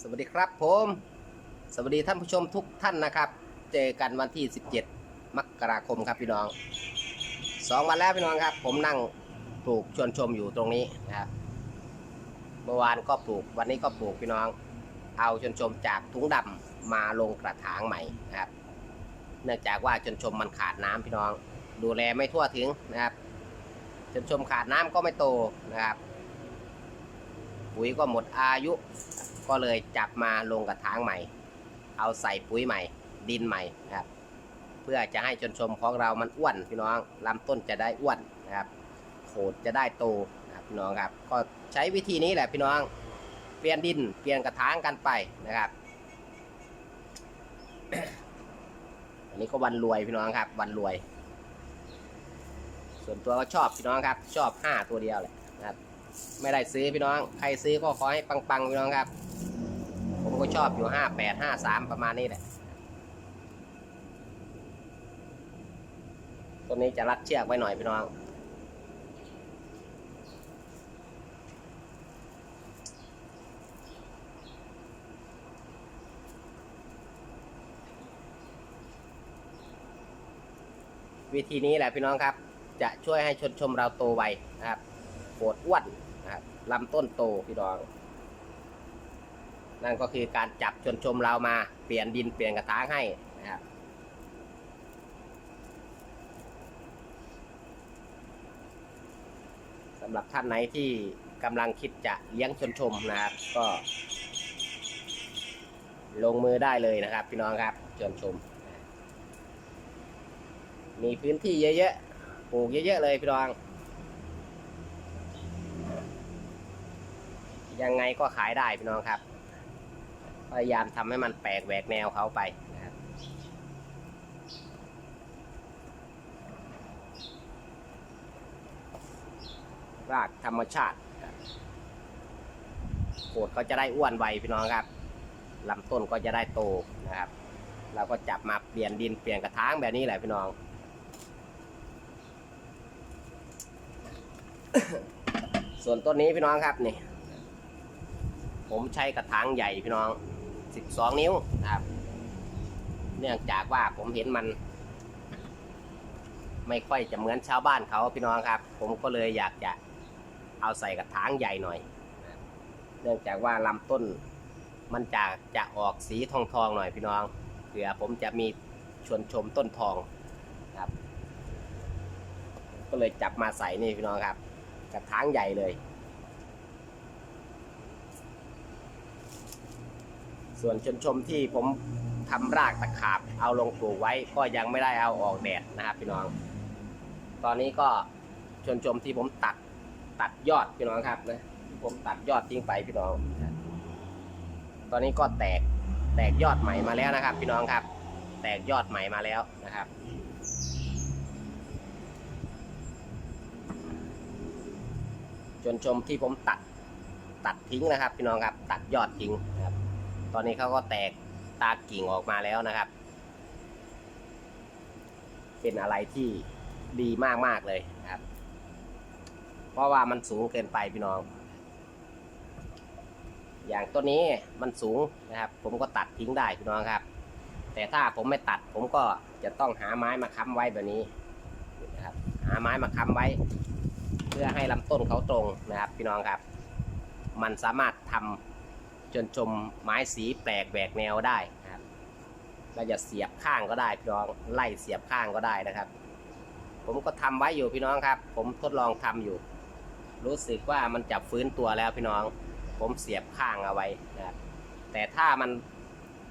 สวัสดีครับผม สวัสดีท่านผู้ชมทุกท่านนะครับ เจอกันวันที่ 17 มกราคมครับพี่น้องสองวันแล้วพี่น้องครับ ผมนั่งปลูกชวนชมอยู่ตรงนี้นะครับเมื่อวานก็ปลูกวันนี้ก็ปลูกพี่น้อง เอาชวนชมจากถุงดำมาลงกระถางใหม่นะครับ เนื่องจากว่าชวนชมมันขาดน้ำพี่น้อง ดูแลไม่ทั่วถึงนะครับชวนชมขาดน้ำก็ไม่โตนะครับปุ๋ยก็หมดอายุ ก็เลยจับมาลงกระถางใหม่ เอาใส่ปุ๋ยใหม่ ดินใหม่นะครับ เพื่อจะให้ชนชมของเรามันอ้วนพี่น้องลำต้นจะได้อ้วนนะครับโขดจะได้โตนะครับพี่น้องครับ ก็ใช้วิธีนี้แหละพี่น้อง เปลี่ยนดินเปลี่ยนกระถางกันไปนะครับอันนี้ก็วันรวยพี่น้องครับ วันรวย ส่วนตัวก็ชอบพี่น้องครับ ชอบห้าตัวเดียวแหละนะครับ ไม่ได้ซื้อพี่น้อง ใครซื้อก็ขอให้ปังๆพี่น้องครับ ผมก็ชอบอยู่ห้าแปดห้าสามประมาณนี้แหละ ตัวนี้จะรัดเชือกไว้หน่อยพี่น้อง วิธีนี้แหละพี่น้องครับ จะช่วยให้ชนชมเราโตไวนะครับโกดอ้วนนะครับลำต้นโตพี่น้อง นั่นก็คือการจับชนชมเรามาเปลี่ยนดินเปลี่ยนกระถางให้นะครับสำหรับท่านไหนที่กำลังคิดจะเลี้ยงชนชมนะครับ ก็ ลงมือได้เลยนะครับ พี่น้องครับชนชม มีพื้นที่เยอะๆปลูกเยอะๆเลยพี่น้องยังไงก็ขายได้พี่น้องครับ พยายามทำให้มันแปลกแหวกแนวเขาไปนะครับรากธรรมชาติโขดเขาจะได้อ้วนไวพี่น้องครับลำต้นก็จะได้โตนะครับ เราก็จับมาเปลี่ยนดินเปลี่ยนกระถางแบบนี้แหละพี่น้องส่วนต้นนี้พี่น้องครับนี่ ผมใช้กระถางใหญ่พี่น้อง 12 นิ้วครับ เนื่องจากว่าผมเห็นมัน ไม่ค่อยจะเหมือนชาวบ้านเขาพี่น้องครับ ผมก็เลยอยากจะเอาใส่กระถางใหญ่หน่อย เนื่องจากว่าลำต้นมันจะจะออกสีทองทองหน่อยพี่น้องเผื่อผมจะมีชวนชมต้นทองครับ ก็เลยจับมาใส่นี่พี่น้องครับ กระถางใหญ่เลย ส่วนชนชมที่ผมทำรากตะขาบเอาลงปลูกไว้ก็ยังไม่ได้เอาออกแดดนะครับพี่น้อง ตอนนี้ก็ชนชมที่ผมตัดตัดยอดพี่น้องครับนะผมตัดยอดทิ้งไปพี่น้อง ตอนนี้ก็แตกแตกยอดใหม่มาแล้วนะครับ พี่น้องครับ แตกยอดใหม่มาแล้วนะครับจนชมที่ผมตัดตัดทิ้งนะครับ พี่น้องครับ ตัดยอดทิ้งนะครับ ตอนนี้เขาก็แตกตากิ่งออกมาแล้วนะครับ เป็นอะไรที่ดีมากๆเลยครับ เพราะว่ามันสูงเกินไปพี่น้อง อย่างต้นนี้มันสูงนะครับ ผมก็ตัดทิ้งได้พี่น้องครับ แต่ถ้าผมไม่ตัดผมก็จะต้องหาไม้มาค้ำไว้แบบนี้นะครับหาไม้มาค้ำไว้ เพื่อให้ลำต้นเขาตรงนะครับ พี่น้องครับ มันสามารถทำ จนชมไม้สีแปลกแหวกแนวได้นะครับเราจะเสียบข้างก็ได้พี่น้องไล่เสียบข้างก็ได้นะครับ ผมก็ทำไว้อยู่พี่น้องครับ ผมทดลองทำอยู่ รู้สึกว่ามันจะฟื้นตัวแล้วพี่น้อง ผมเสียบข้างเอาไว้นะครับแต่ถ้ามัน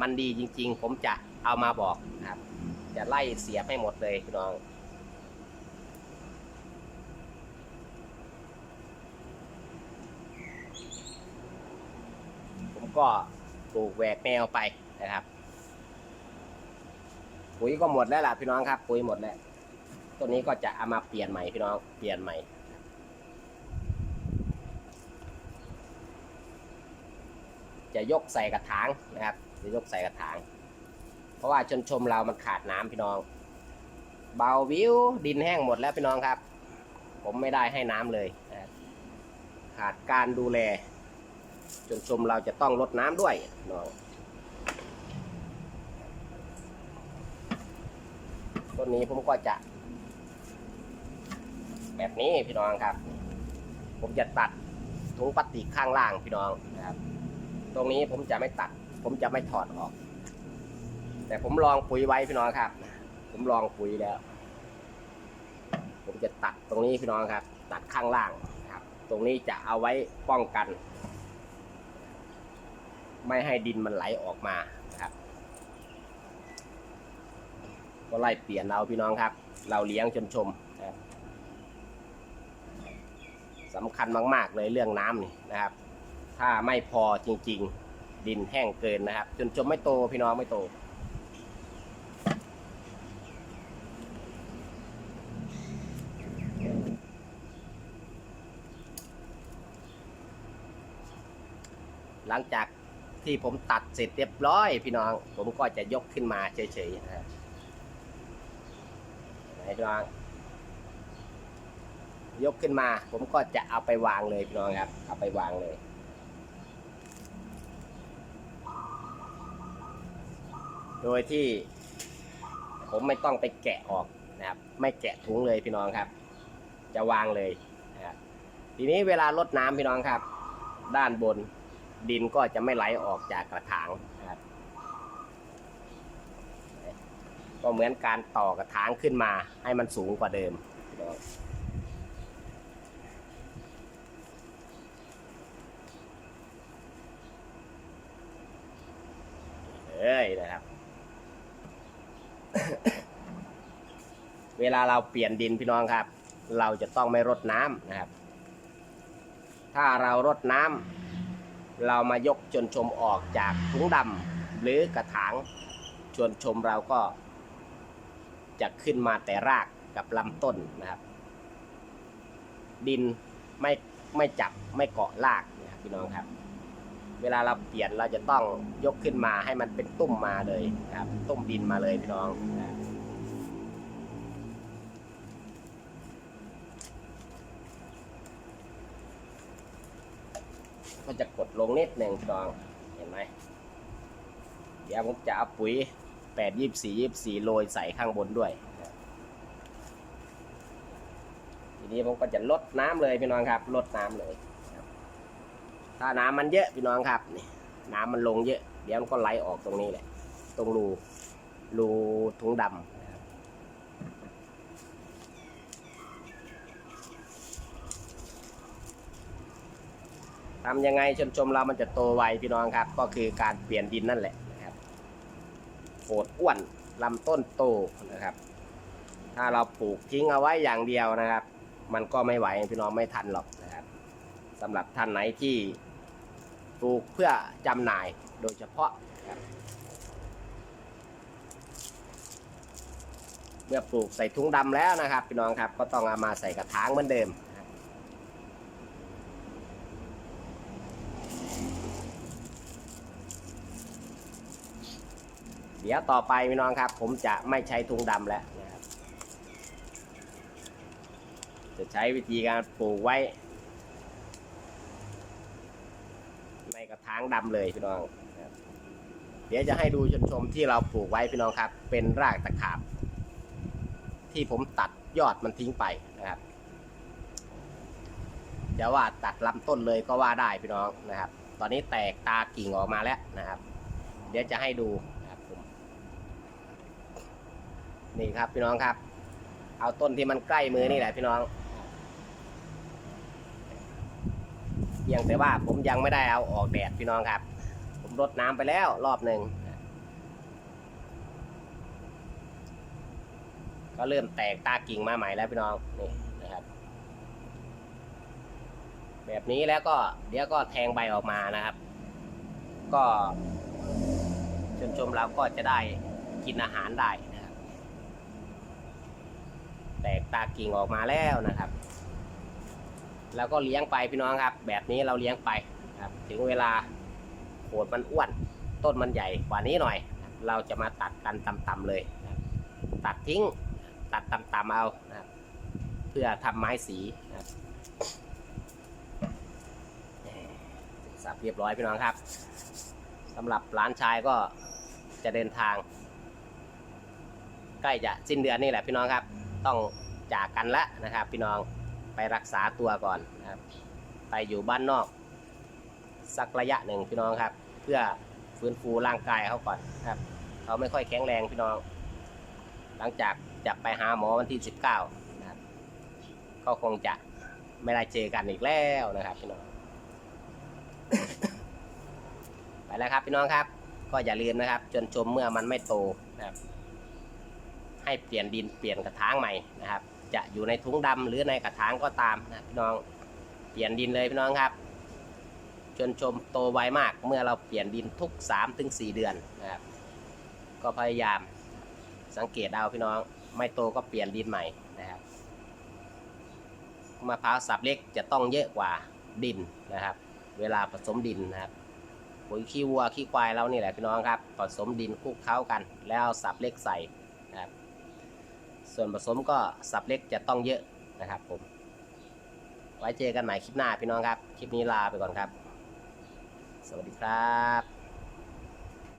มันดีจริง ๆ ผมจะเอามาบอกนะครับ จะไล่เสียบให้หมดเลยพี่น้อง ก็ปลูกแหวกแนวไปนะครับ ปุ๋ยก็หมดแล้วล่ะพี่น้องครับ ปุ๋ยหมดแล้วตัวนี้ก็จะเอามาเปลี่ยนใหม่พี่น้องเปลี่ยนใหม่จะยกใส่กระถางนะครับจะยกใส่กระถาง เพราะว่าชนชมเรามันขาดน้ำพี่น้อง เบาวิวดินแห้งหมดแล้วพี่น้องครับ ผมไม่ได้ให้น้ำเลย ขาดการดูแล จนชมเราจะต้องลดน้ำด้วยน้องต้นนี้ผมก็จะ แบบนี้พี่น้องครับ ผมจะตัดถุงพลาสติกข้างล่างพี่น้องนะครับ ตรงนี้ผมจะไม่ตัด ผมจะไม่ถอดออก แต่ผมลองปุ๋ยไว้พี่น้องครับ ผมลองปุ๋ยแล้ว ผมจะตัดตรงนี้พี่น้องครับ ตัดข้างล่างนะครับ ตรงนี้จะเอาไว้ป้องกัน ไม่ให้ดินมันไหลออกมานะครับก็ไล่เปลี่ยนเอาพี่น้องครับ เราเลี้ยงจนชมนะครับสำคัญมาก ๆ เลยเรื่องน้ำนี่นะครับ ถ้าไม่พอจริง ๆ ดินแห้งเกินนะครับ จนชมไม่โตพี่น้องไม่โตหลังจาก ที่ผมตัดเสร็จเรียบร้อย พี่น้อง ผมก็จะยกขึ้นมาเฉยๆนะครับไหนพี่น้อง ยกขึ้นมา ผมก็จะเอาไปวางเลยพี่น้องครับ เอาไปวางเลยโดยที่ ผมไม่ต้องไปแกะออกนะครับ ไม่แกะถุงเลยพี่น้องครับ จะวางเลยนะครับทีนี้เวลาลดน้ำพี่น้องครับ ด้านบน ดินก็จะไม่ไหลออกจากกระถางนะครับก็เหมือนการต่อกระถางขึ้นมาให้มันสูงกว่าเดิมพี่น้องเอ้ยนะครับ เวลาเราเปลี่ยนดินพี่น้องครับ เราจะต้องไม่รดน้ำนะครับ ถ้าเรารดน้ำ เรามายกจนชมออกจากถุงดำหรือกระถางชวนชมเราก็จะขึ้นมาแต่รากกับลำต้นนะครับ ดินไม่ไม่จับไม่เกาะรากนะครับพี่น้องครับ เวลาเราเปลี่ยนเราจะต้องยกขึ้นมาให้มันเป็นตุ้มมาเลยครับ ตุ้มดินมาเลยพี่น้องนะ ครับก็จะกดลงนิดหนึ่งพี่น้อง เห็นไหม เดี๋ยวผมจะเอาปุ๋ยแปดยี่สี่ยี่สี่โรยใส่ข้างบนด้วย ทีนี้ผมก็จะลดน้ำเลยพี่น้องครับลดน้ำเลย ถ้าน้ำมันเยอะพี่น้องครับนี่น้ำมันลงเยอะ เดี๋ยวมันก็ไหลออกตรงนี้แหละ ตรงรูรูถุงดำนะครับ ทำยังไงชมชมเรามันจะโตไวพี่น้องครับ ก็คือการเปลี่ยนดินนั่นแหละนะครับโขดอ้วนลำต้นโตนะครับ ถ้าเราปลูกทิ้งเอาไว้อย่างเดียวนะครับ มันก็ไม่ไหวพี่น้องไม่ทันหรอกนะครับสำหรับท่านไหนที่ปลูกเพื่อจำหน่ายโดยเฉพาะเมื่อปลูกใส่ถุงดำแล้วนะครับพี่น้องครับ ก็ต้องเอามาใส่กระถางเหมือนเดิม ดี๋ยวต่อไปพี่น้องครับ ผมจะไม่ใช้ถุงดำแล้วนะครับ จะใช้วิธีการปลูกไว้ ในกระถางดำเลยพี่น้อง เดี๋ยวจะให้ดูชมชมที่เราปลูกไว้พี่น้องครับ เป็นรากตะขาบ ที่ผมตัดยอดมันทิ้งไปนะครับจะว่าตัดลำต้นเลยก็ว่าได้พี่น้องนะครับ ตอนนี้แตกตากิ่งออกมาแล้วนะครับ เดี๋ยวจะให้ดูนะครับผม นี่ครับพี่น้องครับ เอาต้นที่มันใกล้มือนี่แหละพี่น้องเพียงแต่ว่าผมยังไม่ได้เอาออกแดดพี่น้องครับ ผมรดน้ำไปแล้วรอบหนึ่งก็เริ่มแตกตากิ่งมาใหม่แล้วพี่น้องนี่นะครับ แบบนี้แล้วก็เดี๋ยวก็แทงใบออกมานะครับ ก็ชมชมเราก็จะได้กินอาหารได้ แตกตากิ่งออกมาแล้วนะครับ แล้วก็เลี้ยงไปพี่น้องครับ แบบนี้เราเลี้ยงไปครับ ถึงเวลาโขดมันอ้วนต้นมันใหญ่กว่านี้หน่อย เราจะมาตัดกันต่ำๆเลยตัดทิ้งตัดต่ำๆเอานะครับเพื่อทำไม้สีนะสับเรียบร้อยพี่น้องครับสำหรับร้านชายก็จะเดินทาง ใกล้จะสิ้นเดือนนี่แหละพี่น้องครับ ต้องจากกันละนะครับ พี่น้องไปรักษาตัวก่อนนะครับไปอยู่บ้านนอก สักระยะหนึ่งพี่น้องครับ เพื่อฟื้นฟูร่างกายเขาก่อนครับ เขาไม่ค่อยแข็งแรงพี่น้อง หลังจากจะไปหาหมอวันที่ 19นะครับก็คงจะไม่ได้เจอกันอีกแล้วนะครับพี่น้อง ไปแล้วครับพี่น้องครับ ก็อย่าลืมนะครับ จนชมเมื่อมันไม่โตนะครับ ให้เปลี่ยนดินเปลี่ยนกระถางใหม่นะครับ จะอยู่ในถุงดำหรือในกระถางก็ตามนะพี่น้องเปลี่ยนดินเลยพี่น้องครับจนชมโตไวมากเมื่อเราเปลี่ยนดินทุก 3-4ถึงเดือนนะครับ ก็พยายามสังเกตเอาพี่น้อง ไม่โตก็เปลี่ยนดินใหม่นะครับมะพร้าวสับเล็กจะต้องเยอะกว่าดินนะครับ เวลาผสมดินนะครับปุ๋ยขี้วัวขี้ควายเรานี่แหละพี่น้องครับผสมดินคลุกเคล้ากัน แล้วสับเล็กใส่นะครับ ส่วนผสมก็สับเล็กจะต้องเยอะนะครับผม ไว้เจอกันใหม่คลิปหน้าพี่น้องครับ คลิปนี้ลาไปก่อนครับ สวัสดีครับ